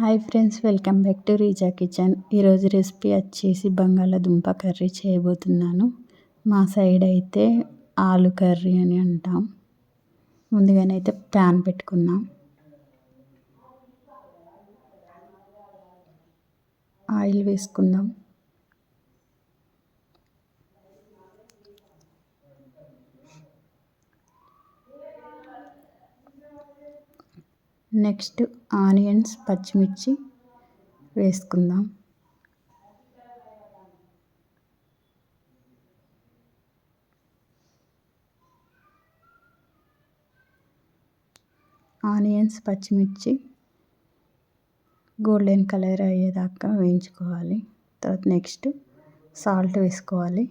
Hi friends welcome back to Reeza kitchen. ఈరోజు recipe వచ్చేసి బంగాళాదుంప కర్రీ చేయబోతున్నాను. మా సైడ్ అయితే ఆలు కర్రీ అని అంటాం. ముందుగానైతే ప్యాన్ పెట్టుకుందాం. ఆయిల్ వేసుకుందాం. నెక్స్ట్ ఆనియన్స్ పచ్చిమిర్చి వేసుకుందాం. ఆనియన్స్ పచ్చిమిర్చి గోల్డెన్ కలర్ అయ్యేదాకా వేయించుకోవాలి. తర్వాత నెక్స్ట్ సాల్ట్ వేసుకోవాలి.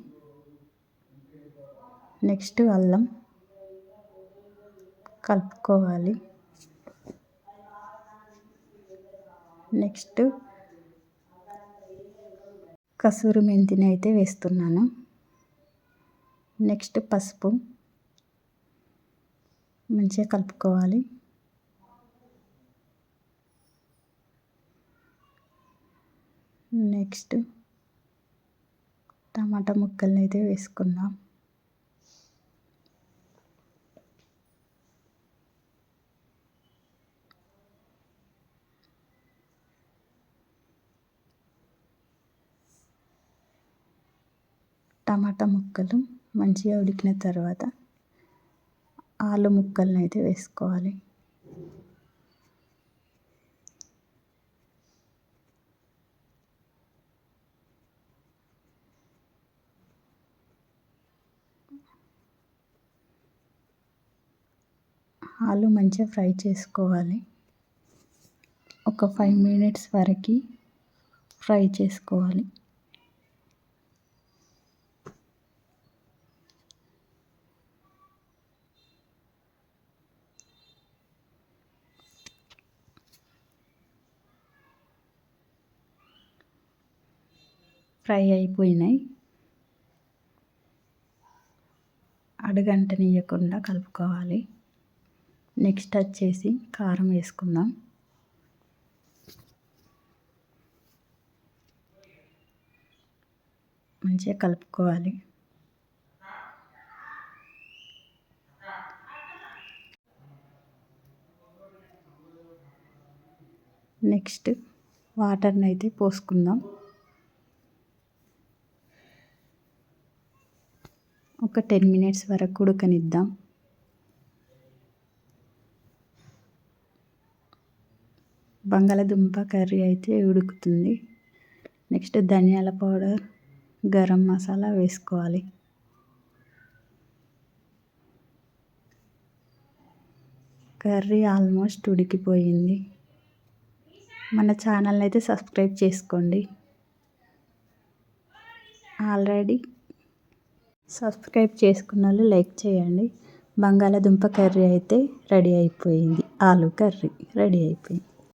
నెక్స్ట్ అల్లం కలుపుకోవాలి. నెక్స్ట్ కసూరి మెంతిని అయితే వేస్తున్నాను. నెక్స్ట్ పసుపు మంచిగా కలుపుకోవాలి. నెక్స్ట్ టమాటా ముక్కల్ని అయితే వేసుకుందాం. టమాటా ముక్కలు మంచిగా ఉడికిన తర్వాత ఆలు ముక్కలను అయితే వేసుకోవాలి. ఆలు మంచిగా ఫ్రై చేసుకోవాలి. ఒక ఫైవ్ మినిట్స్ వరకు ఫ్రై చేసుకోవాలి. ఫ్రై అయిపోయినాయి. అడుగంటనీయకుండా కలుపుకోవాలి. నెక్స్ట్ వచ్చేసి కారం వేసుకుందాం. మంచిగా కలుపుకోవాలి. నెక్స్ట్ వాటర్ని అయితే పోసుకుందాం. ఒక టెన్ మినిట్స్ వరకు ఉడకనిద్దాం. బంగాళదుంప కర్రీ అయితే ఉడుకుతుంది. నెక్స్ట్ ధనియాల పౌడర్ గరం మసాలా వేసుకోవాలి. కర్రీ ఆల్మోస్ట్ ఉడికిపోయింది. మన ఛానల్ అయితే సబ్స్క్రైబ్ చేసుకోండి. ఆల్రెడీ సబ్స్క్రైబ్ చేసుకున్న వాళ్ళు లైక్ చేయండి. బంగాళాదుంప కర్రీ అయితే రెడీ అయిపోయింది. ఆలు కర్రీ రెడీ అయిపోయింది.